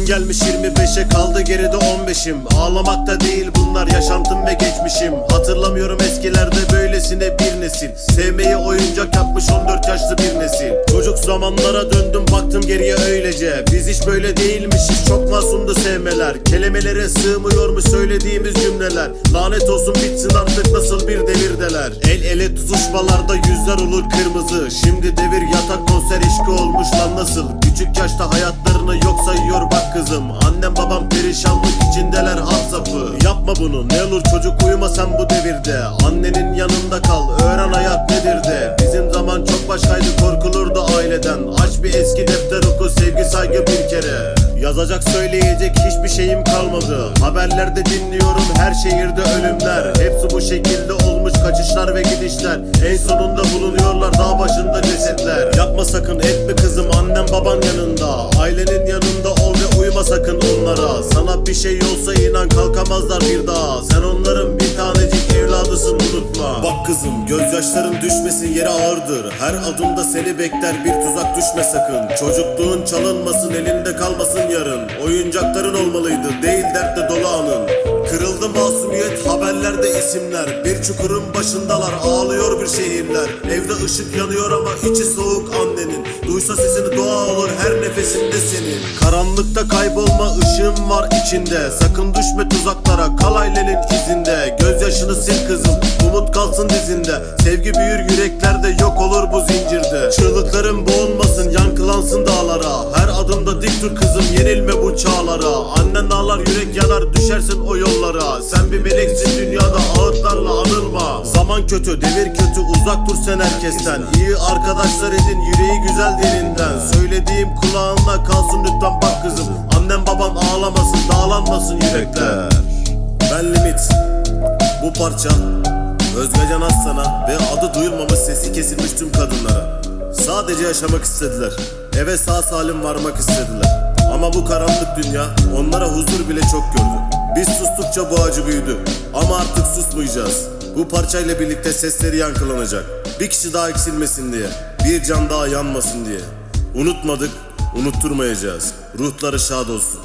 gelmiş 25'e kaldı geride 15'im Ağlamakta değil bunlar yaşantım ve geçmişim. Hatırlamıyorum eskilerde böylesine bir nesil. Sevmeyi oyuncak yapmış 14 yaşlı bir nesil. Çocuk zamanlara döndüm baktım geriye öylece. Biz hiç böyle değilmişiz çok masumdu sevmeler. Kelimelere sığmıyor söylediğimiz cümleler? Lanet olsun bitsin artık nasıl bir devirdeler? El ele tutuşmalarda yüzler olur kırmızı. Şimdi devir yatak konser işki olmuş lan nasıl? Küçük yaşta hayatlarını yok sayıyor bak kızım. Annem babam perişanlık içindeler hat safı. Yapma bunu ne olur çocuk uyuma sen bu devirde. Annenin yanında kal öğren hayat nedir de. Bizim zaman çok başkaydı korkulurdu aileden. Aç bir eski defter oku sevgi saygı bir kere. Yazacak söyleyecek hiçbir şeyim kalmadı. Haberlerde dinliyorum her şehirde ölümler. Hepsi bu şekilde olmuş kaçışlar ve gidişler. En sonunda bulunuyorlar dağ başında cesetler. Yapma sakın etme kızım annem baban yanında sakın onlara. Sana bir şey olsa inan kalkamazlar bir daha. Sen onların bir tanecik evladısın unutma. Bak kızım gözyaşların düşmesin yere ağırdır. Her adımda seni bekler bir tuzak düşme sakın. Çocukluğun çalınmasın elinde kalmasın yarın. Oyuncakların olmalıydı değil dertle dolu anın Kırıldı masumiyet haberlerde isimler. Bir çukurun başındalar ağlıyor bir şehirler. Evde ışık yanıyor ama içi soğuk Duysa sesini doğa olur her nefesinde senin. Karanlıkta kaybolma ışığım var içinde. Sakın düşme tuzaklara kal ailenin izinde. Gözyaşını sil kızım umut kalsın dizinde. Sevgi büyür yüreklerde yok olur bu zincirde. Çığlıkların boğulmasın yankılansın dağlara Dur kızım yenilme bu çağlara. Annen ağlar yürek yanar düşersin o yollara. Sen bir meleksin dünyada ağıtlarla anılma. Zaman kötü devir kötü uzak dur sen herkesten. İyi arkadaşlar edin yüreği güzel derinden Söylediğim kulağında kalsın lütfen bak kızım. Annem babam ağlamasın dağlanmasın yürekler. Ben limit bu parça. Özgecan Aslan'a ve adı duyulmamış sesi kesilmiş tüm kadınlara. Sadece yaşamak istediler. Eve sağ salim varmak istediler Ama bu karanlık dünya onlara huzur bile çok gördü. Biz sustukça bu acı büyüdü. Ama artık susmayacağız. Bu parçayla birlikte sesleri yankılanacak. Bir kişi daha eksilmesin diye Bir can daha yanmasın diye. Unutmadık, unutturmayacağız. Ruhları şad olsun